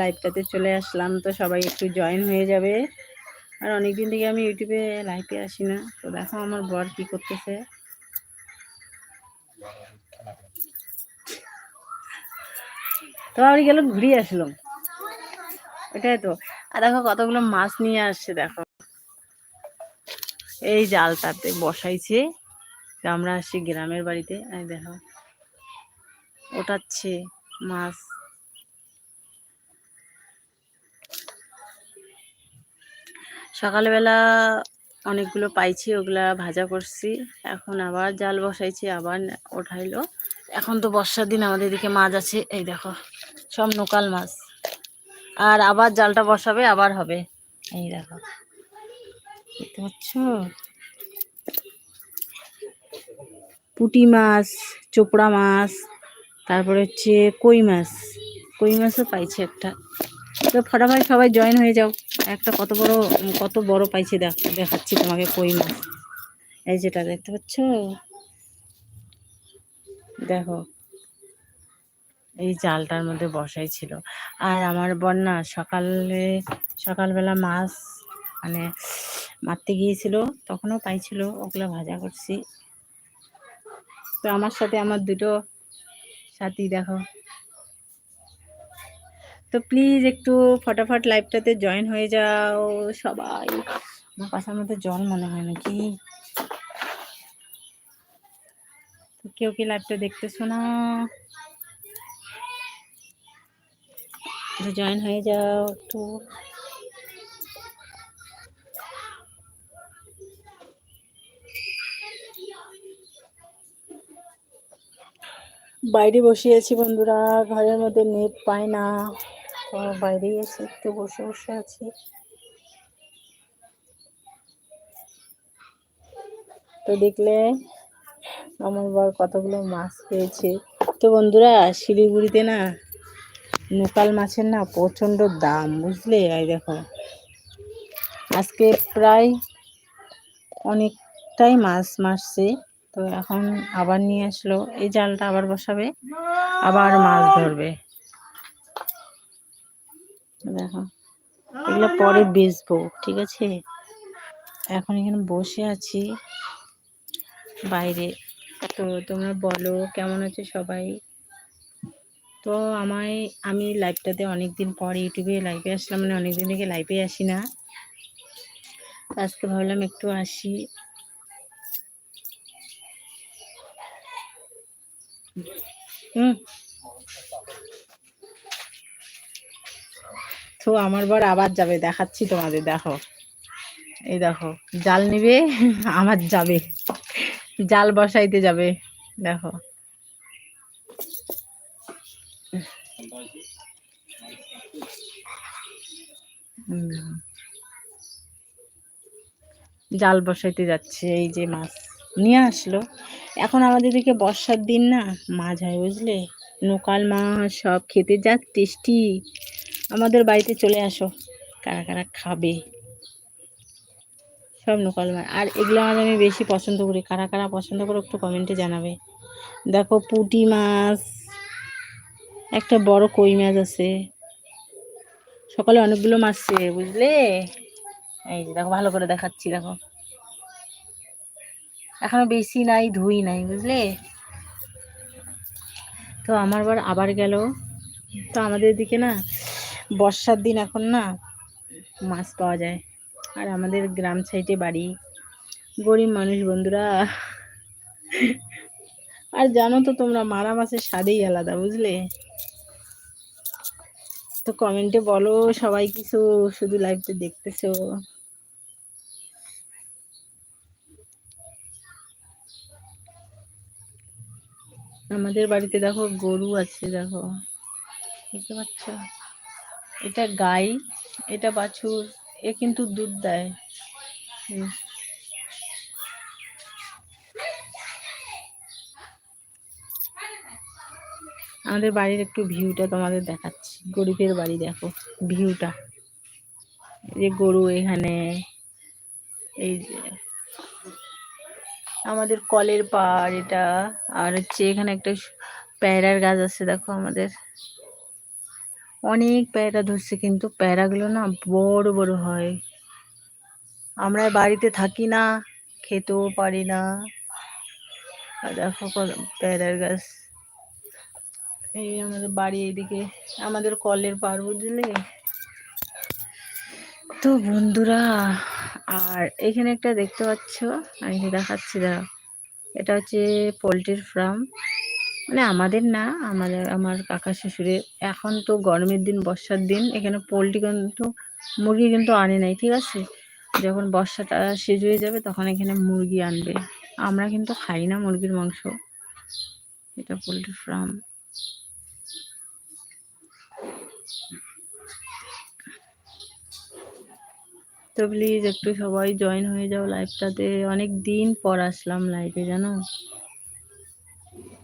লাইভটাতে চলে আসলাম, তো সবাই একটু জয়েন হয়ে যাবে। আর অনেকদিন থেকে আমি ইউটিউবে লাইভে আসি না, তো দেখো আমার বর কি করতেছে। তো আমি গেল ঘুরিয়ে আসলাম। ওটাই তো। আর দেখো কতগুলো মাছ নিয়ে আসছে, দেখো। এই জালটাতে বসাইছে। আমরা আসছি গ্রামের বাড়িতে। দেখো, ওটাচ্ছে মাছ। সকালবেলা অনেকগুলো পাইছি, ওগুলা ভাজা করছি। এখন আবার জাল বসাইছি, আবার ওঠাইলো। এখন তো বর্ষার দিন, আমাদের এদিকে মাছ আছে। এই দেখো, সব নোকাল মাছ। আর আবার জালটা বসাবে, আবার হবে। এই দেখো পুটি মাছ, চোপড়া মাছ, তারপরে হচ্ছে কই মাছ। কই মাছও পাইছে একটা। তো ফটাফট সবাই জয়েন হয়ে যাও। একটা কত বড় কত বড় পাইছি দেখ, দেখাচ্ছি তোমাকে কই মাছ। এই যেটা দেখতে পাচ্ছ? দেখো, এই জালটার মধ্যে বসাই ছিল। আর আমার বন্যা সকালে, সকালবেলা মাছ মানে মারতে গিয়েছিল, তখনও পাইছিল, ওগুলো ভাজা করছি। তো আমার সাথে আমার দুটো সাথী, দেখো। তো প্লিজ একটু ফটাফট লাইভটাতে জয়েন হয়ে যাও সবাই। আমার পাশার মধ্যে জল মনে হয় নাকি? কেউ কি লাইভটা দেখতেছো না? জয়েন হয়ে যাও একটু। বাইরে বসে আছি বন্ধুরা, ঘরের মধ্যে নেট পায় না। তো বাইরেই এসে একটু বসে বসে আছি। তো দেখলে আমার বর কতগুলো মাছ পেয়েছে। তো বন্ধুরা, শিলিগুড়িতে না নোকাল মাছের না প্রচণ্ড দাম, বুঝলে? এই দেখো, আজকে প্রায় অনেকটাই মাছ মারছে। তো এখন আবার নিয়ে আসলো, এই জালটা আবার বসাবে, আবার মাছ ধরবে। দেখো। এগুলো পরে বেচবো, ঠিক আছে? এখন এখানে বসে আছি। বাইরে। তো তোমরা বলো, কেমন আছে সবাই? তো আমায়, আমি লাইভটাতে অনেক দিন পর ইউটিউবে লাইভে আসলাম মানে অনেক দিন থেকে লাইভে আসি না। আজকে ভাবলাম একটু আসি। হুম। তো আমার বর আবার যাবে, দেখাচ্ছি তোমাদের, দেখো। এই দেখো, জাল নিবে, আমার যাবে। জাল বসাইতে যাবে, দেখো। জাল বসাইতে যাচ্ছে, এই যে মাছ নিয়ে আসলো। এখন আমাদের দিকে বর্ষার দিন না, মাছ হয়, বুঝলে? নোকাল মাছ, সব খেতে যা, টেস্টি। আমাদের বাড়িতে চলে আসো। কারা কারা খাবে? সব নোকাল মাছ আর এগুলো মাছ আমি বেশি পছন্দ করি। কারা কারা পছন্দ করো একটু কমেন্টে জানাবে। দেখো পুটি মাছ, একটা বড় কই মাছ আছে। সকালে অনেকগুলো মাছছে বুঝলে? এই যে দেখো, ভালো করে দেখাচ্ছি, দেখো। এখনও বেশি নাই, ধুই নাই, বুঝলে? তো আমার বার আবার গেল। তো আমাদের দিকে না বর্ষার দিন এখন না মাছ পাওয়া যায়। আর আমাদের গ্রাম সাইডে বাড়ি। গরিব মানুষ বন্ধুরা। আর জানো তো তোমরা, মারা মাছের স্বাদেই আলাদা, বুঝলে? তো কমেন্টে বলো সবাই কিছু শুধু লাইভটা দেখতেছো। আমাদের বাড়িতে দেখো গরু আছে, দেখো। দেখতে পাচ্ছ? এটা গাই, এটা বাছুর, এ কিন্তু দুধ দেয়। আমাদের বাড়ির একটু ভিউটা তোমাদের দেখাচ্ছি। গরিবের বাড়ি দেখো, ভিউটা। যে গরু এখানে, এই যে আমাদের কলের পাড় এটা, আর হচ্ছে এখানে একটা প্যারার গাছ আছে, দেখো আমাদের। অনেক প্যারা ধরছে কিন্তু প্যারাগুলো না বড় বড় হয়। আমরা বাড়িতে থাকি না, খেতেও পারি না। দেখো কত প্যায়রার গাছ। এই আমাদের বাড়ি এদিকে আমাদের কলের পার বুঝলে? তো বন্ধুরা, আর এখানে একটা দেখতে পাচ্ছ? আমি দেখাচ্ছি দাঁড়া এটা হচ্ছে পোলট্রির ফার্ম মানে আমাদের না, আমাদের, আমার কাকা শ্বশুরের এখন তো গরমের দিন, বর্ষার দিন, এখানে পোলট্রি কিন্তু, মুরগি কিন্তু আনে নাই, ঠিক আছে? যখন বর্ষাটা শেষ হয়ে যাবে, তখন এখানে মুরগি আনবে। আমরা কিন্তু খাই না মুরগির মাংস। এটা পোলট্রি ফার্ম। তো প্লিজ একটু সবাই জয়েন হয়ে যাও লাইভটাতে অনেক দিন পর আসলাম লাইভে জানো?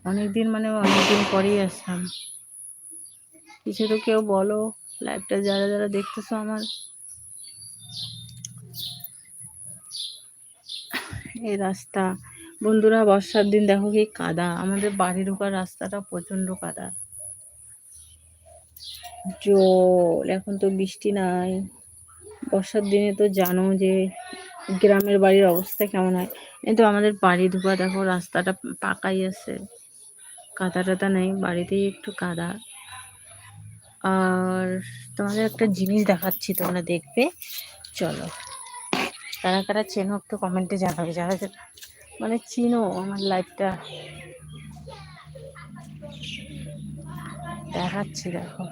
অনেক দিন মানে অনেক দিন পরেই আসলাম। কিছু তো কেউ বলো লাইভটা যারা যারা দেখতেছো আমার। এই রাস্তা, বন্ধুরা বর্ষার দিন দেখো কি কাদা, আমাদের বাড়ি ঢোকার রাস্তাটা প্রচণ্ড কাদা। জল, এখন তো বৃষ্টি নাই। বর্ষার দিনে তো জানো যে গ্রামের বাড়ির অবস্থা কেমন হয়। কিন্তু আমাদের বাড়ি ঢোকা দেখো, রাস্তাটা পাকাই আছে। কাদা টাদা নেই, বাড়িতেই একটু কাদা। আর তোমাদের একটা জিনিস দেখাচ্ছি, তোমরা দেখবে। চলো। কারা কারা চেনো একটু কমেন্টে জানাবে, যারা মানে চিনো আমার লাইফটা। দেখাচ্ছি, দেখো।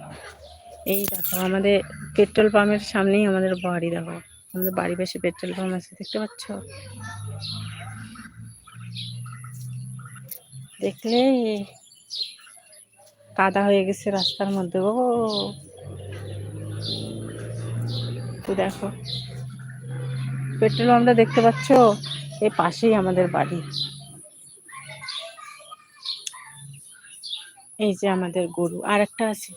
এই দেখো, আমাদের পেট্রোল পাম্পের সামনেই আমাদের বাড়ি, দেখো। আমাদের বাড়ি পাশে পেট্রোল পাম্প আছে, দেখতে পাচ্ছ? দেখলে কাদা হয়ে গেছে রাস্তার মধ্যে, ও। তো দেখো, পেট্রোল পাম্পটা দেখতে পাচ্ছ? এই পাশেই আমাদের বাড়ি। এই যে আমাদের গরু, আর একটা আছে।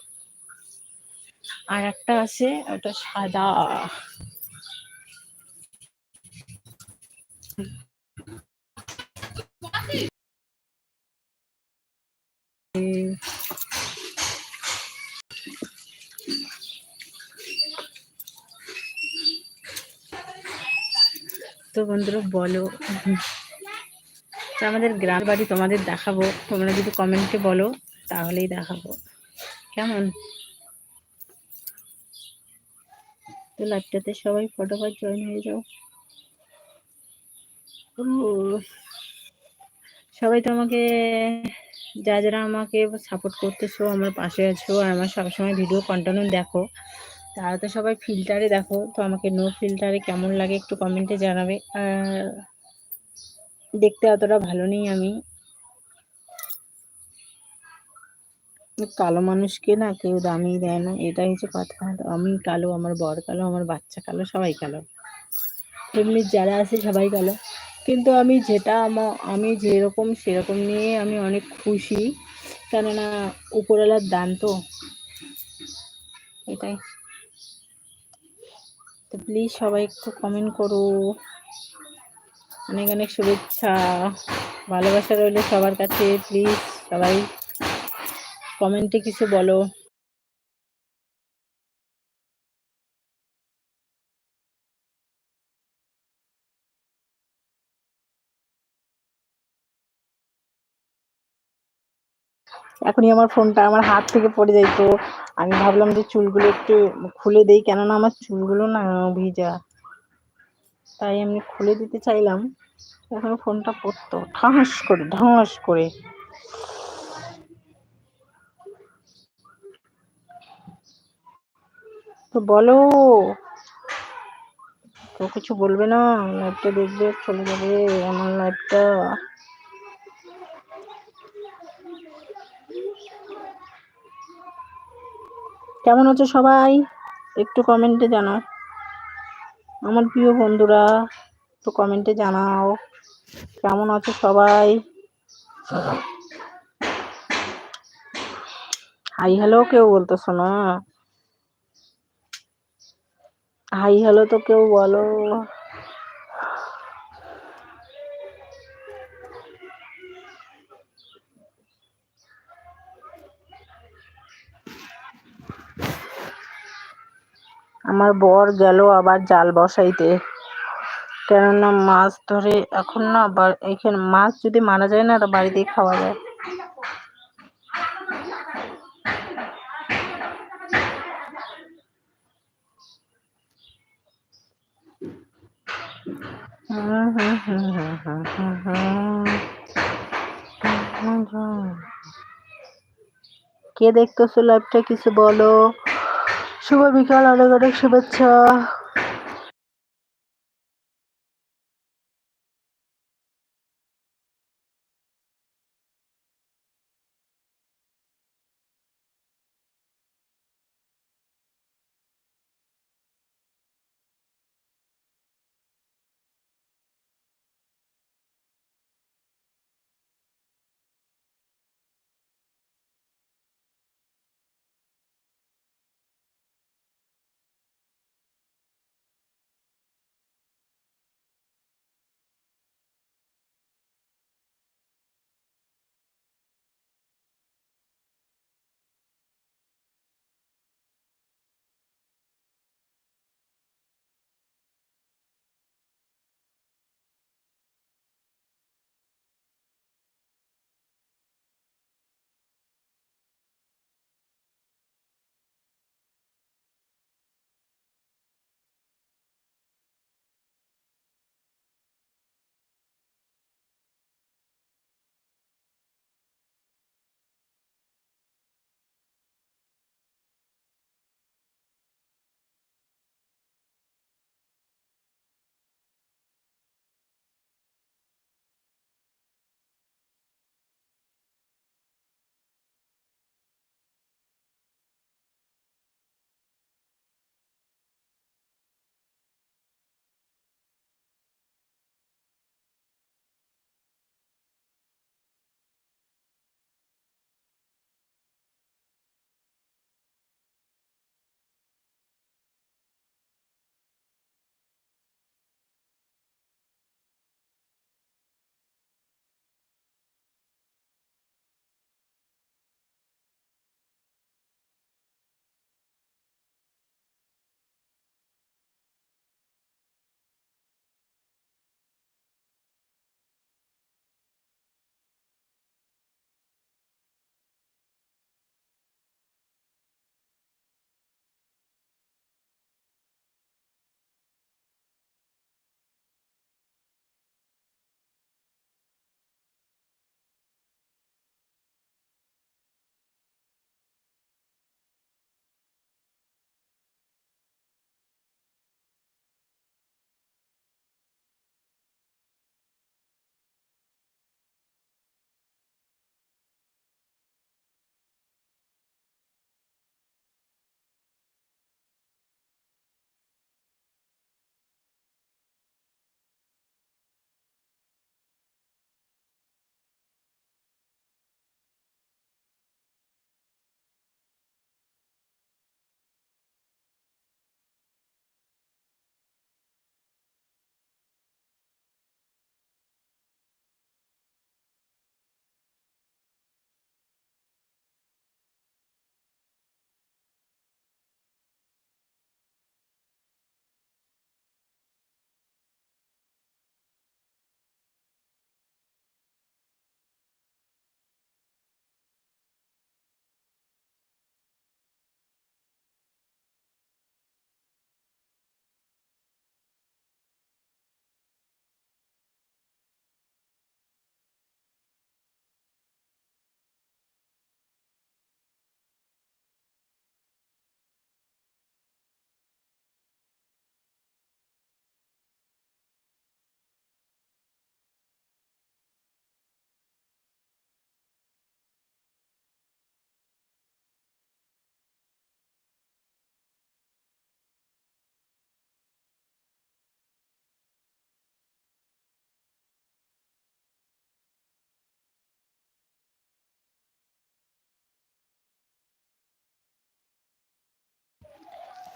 আর একটা আছে, ওটা সাদা। তো বন্ধুরা, বলো। তো আমাদের গ্রাম বাড়ি তোমাদের দেখাবো। তোমরা যদি কমেন্টে বলো, তাহলেই দেখাবো। কেমন? তো লাইভটাতে সবাই ফটোফট জয়েন হয়ে যাও। সবাই তো আমাকে যা যারা আমাকে সাপোর্ট করতেছো, আমার পাশে আছো আর আমার সবসময় ভিডিও কন্টিনিউ দেখো, তারা তো সবাই ফিল্টারে দেখো, তো আমাকে নো ফিল্টারে কেমন লাগে একটু কমেন্টে জানাবে। আর দেখতে অতটা ভালো নেই আমি। কালো মানুষকে না কেউ দামি দেয় না, এটাই হচ্ছে কথা। আমি কালো, আমার বর কালো, আমার বাচ্চা কালো, সবাই কালো। এমনি যারা আছে সবাই কালো। কিন্তু আমি যেটা আমি যেরকম সেরকম নিয়ে আমি অনেক খুশি। কেননা উপরওয়ালার দান তো। এটাই। তো প্লিজ সবাই একটু কমেন্ট করো। অনেক অনেক শুভেচ্ছা। ভালোবাসা রইলে সবার কাছে। প্লিজ সবাই কমেন্টে কিছু বলো। এখনই আমার ফোনটা আমার হাত থেকে পড়ে যাইতো আমি ভাবলাম যে চুলগুলো একটু খুলে দেই, কেননা আমার চুলগুলো না ভিজা। তাই আমি খুলে দিতে চাইলাম। এখন ফোনটা পড়তো, ঠাস করে, ঢাস করে। তো বলো তো কিছু বলবে না? লাইভটা দেখবে, চলে যাবে আমার লাইভটা কেমন আছো সবাই? একটু কমেন্টে জানাও। আমার প্রিয় বন্ধুরা, একটু কমেন্টে জানাও। কেমন আছো সবাই? হাই হ্যালো কেউ বলতেছো না? হাই হ্যালো তো কেউ বলো। আমার বর গেল আবার জাল বসাইতে। কেননা মাছ ধরে এখন না আবার এখানে মাছ যদি মারা যায় না, তো বাড়িতেই খাওয়া যায়। কে দেখতেছো লাইভটা কিছু বলো? শুভ বিকাল অনেক অনেক শুভেচ্ছা।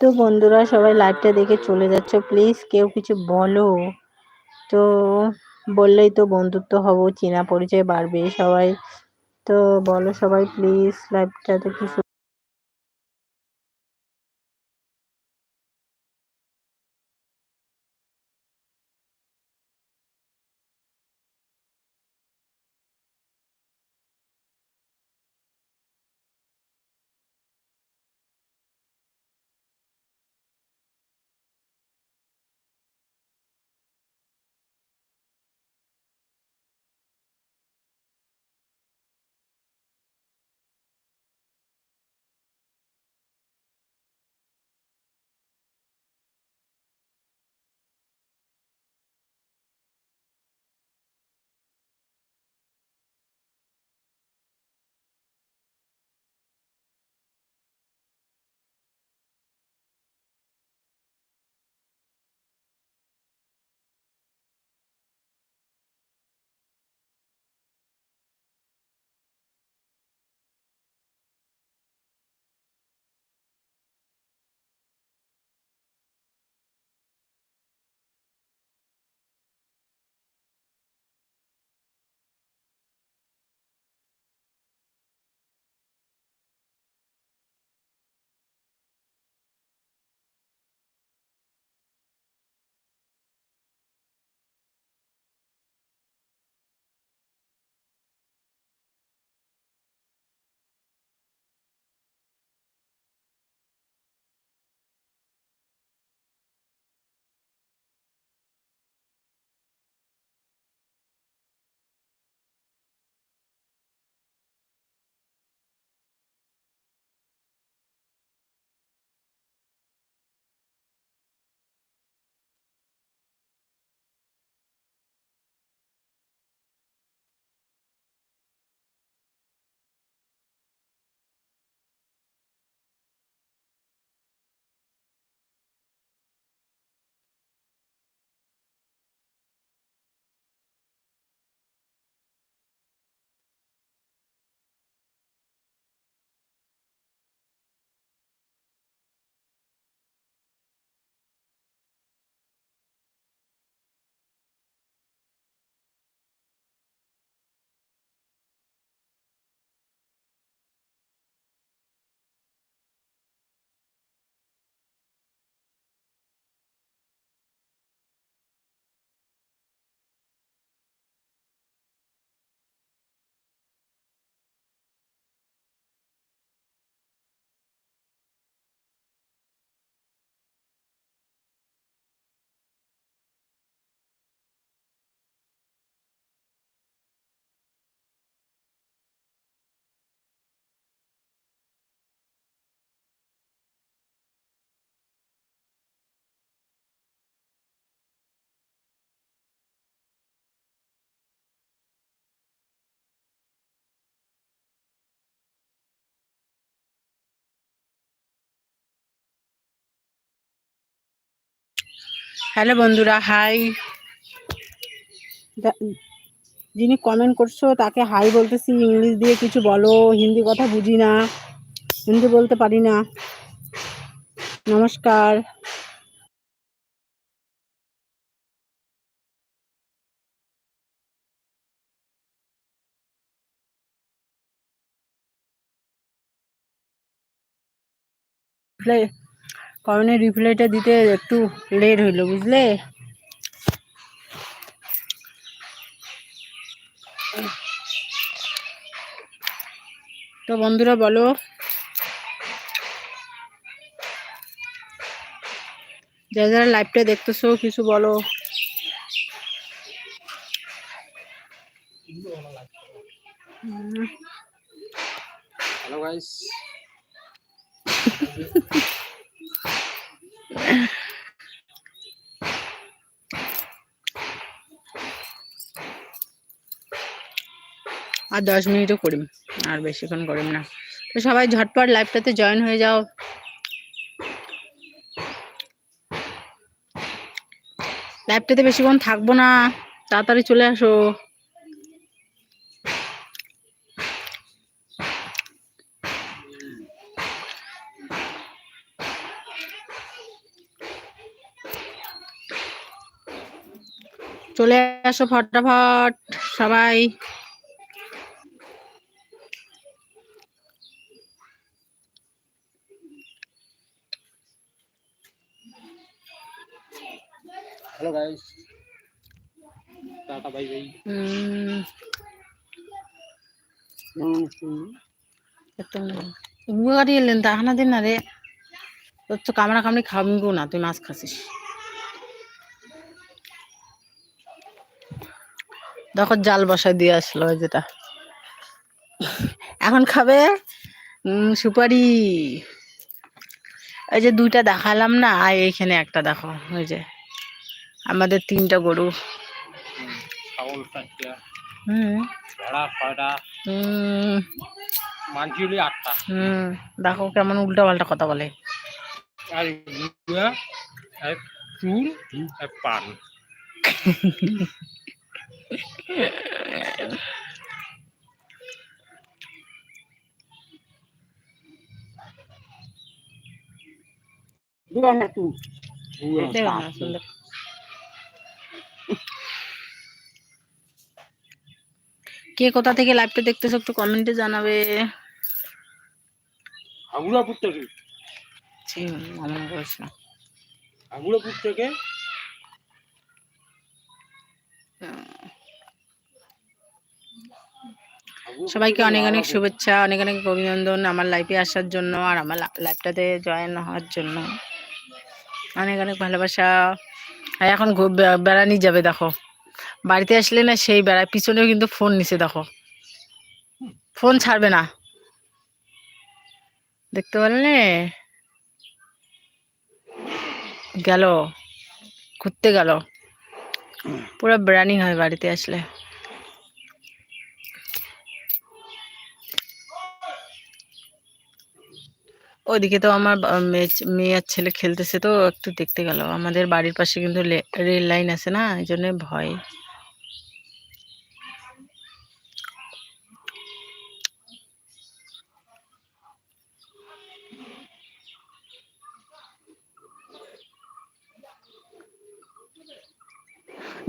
তো বন্ধুরা, সবাই লাইভটা দেখে চলে যাচ্ছ। প্লিজ কেউ কিছু বলো। তো বললেই তো বন্ধুত্ব হব, চেনা পরিচয় বাড়বে সবাই। তো বলো সবাই প্লিজ লাইভটাতে কিছু হ্যালো বন্ধুরা হাই যিনি কমেন্ট করছ, তাকে হাই বলতেছি। ইংলিশ দিয়ে কিছু বলো, হিন্দি কথা বুঝি না, হিন্দি বলতে পারি না। নমস্কার। কমেন্টের রিপ্লাইটা দিতে একটু লেট হইল বুঝলে? তো বন্ধুরা বলো যারা যারা লাইভটা দেখতেছো কিছু বলো। হ্যালো গাইস আর দশ মিনিটও করিম, আর বেশিক্ষণ করিম না। তো সবাই ঝটপট লাইভটাতে জয়েন হয়ে যাও। লাইভটাতে বেশিক্ষণ থাকব না, তাড়াতাড়ি চলে আসো। চলে আসো ফটাফট সবাই। Hello guys tata bye bye দিন না রে। তোর তো কামড়া কামড়ি খাব না তুই মাছ খাসিস। দেখো জাল বসাই দিয়ে আসলো ওই যেটা। এখন খাবে সুপারি। এই যে দুইটা দেখালাম না আর এইখানে একটা দেখো ওই যে আমাদের তিনটা গরু। দেখো কেমন উল্টা পাল্টা কথা বলে। চুল এক পান দেখো না, সুন্দর। কে কোথা থেকে লাইভটা দেখতেছো একটু কমেন্টে জানাবে। আগুলাপুর থেকে। মনে করিস না আগুলাপুর থেকে? সবাইকে অনেক অনেক শুভেচ্ছা অনেক অনেক অভিনন্দন আমার লাইফে আসার জন্য আর আমার লাইফটাতে জয়েন হওয়ার জন্য। অনেক অনেক ভালোবাসা। আর এখন বেড়ানি যাবে দেখো। বাড়িতে আসলে না সেই বেড়ায় পিছনেও কিন্তু ফোন নিছে দেখো। ফোন ছাড়বে না। দেখতে পারলে? গেল। ঘুরতে গেল। পুরো বেড়ানি হয় বাড়িতে আসলে। ওইদিকে তো আমার মেয়ে ছেলে খেলতেছে তো, একটু দেখতে গেল। আমাদের বাড়ির পাশে কিন্তু রেল লাইন আছে না, এই জন্য ভয়।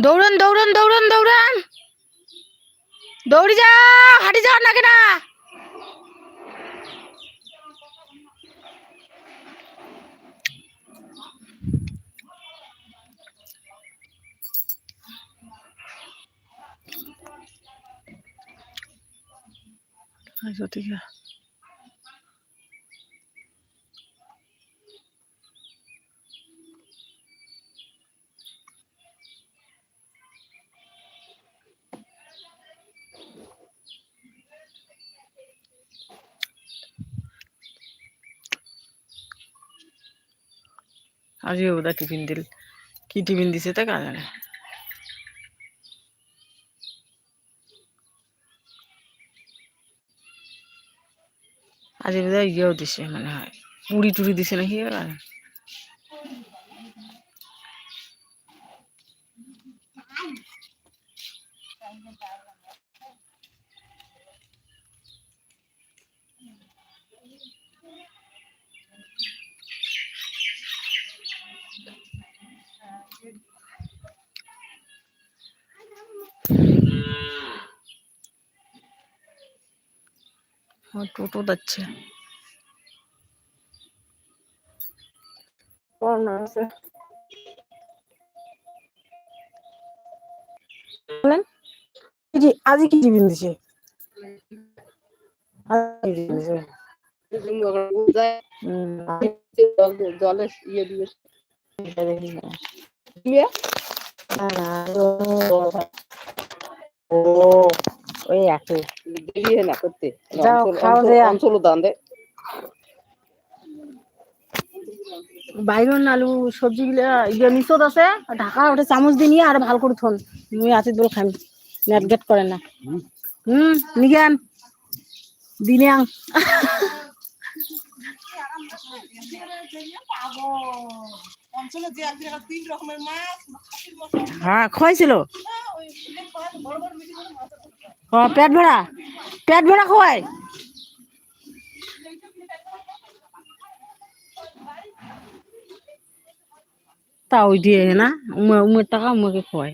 দৌড়ান দৌড়ান দৌড়ান দৌড়ান! দৌড়ি যা হাঁটি যাও না না! জ্যোতিকা আজকে ওদা টিফিন দিল কি টিফিন দিছে তা কাজ আজকে বোধহয় ইয়েও দিছে মানে হয়। পুরি টুরি দিছে নাকি টোটো যাচ্ছে। বলেন। আজ কি টিফিন দিছে? জলে ইয়ে দিয়ে ও ওই একই। বেরিয়ে না করতে। যাও, খাও দেয়া। অঞ্চল দান দে বাইগন আলু সবজি গুলা ইয়ে মিশত আছে ঢাকা ওটা চামচ দিয়ে নিয়ে আর ভালো করে থন। মুই আছে বল খাম নেট গেট করে না। হুম নিগান। দিনে আং। হ্যাঁ খাইছিল ও পেট ভরা? পেট ভরা খোয়াই তা ওই দিয়ে না উমের টাকা উমাকে খোয়াই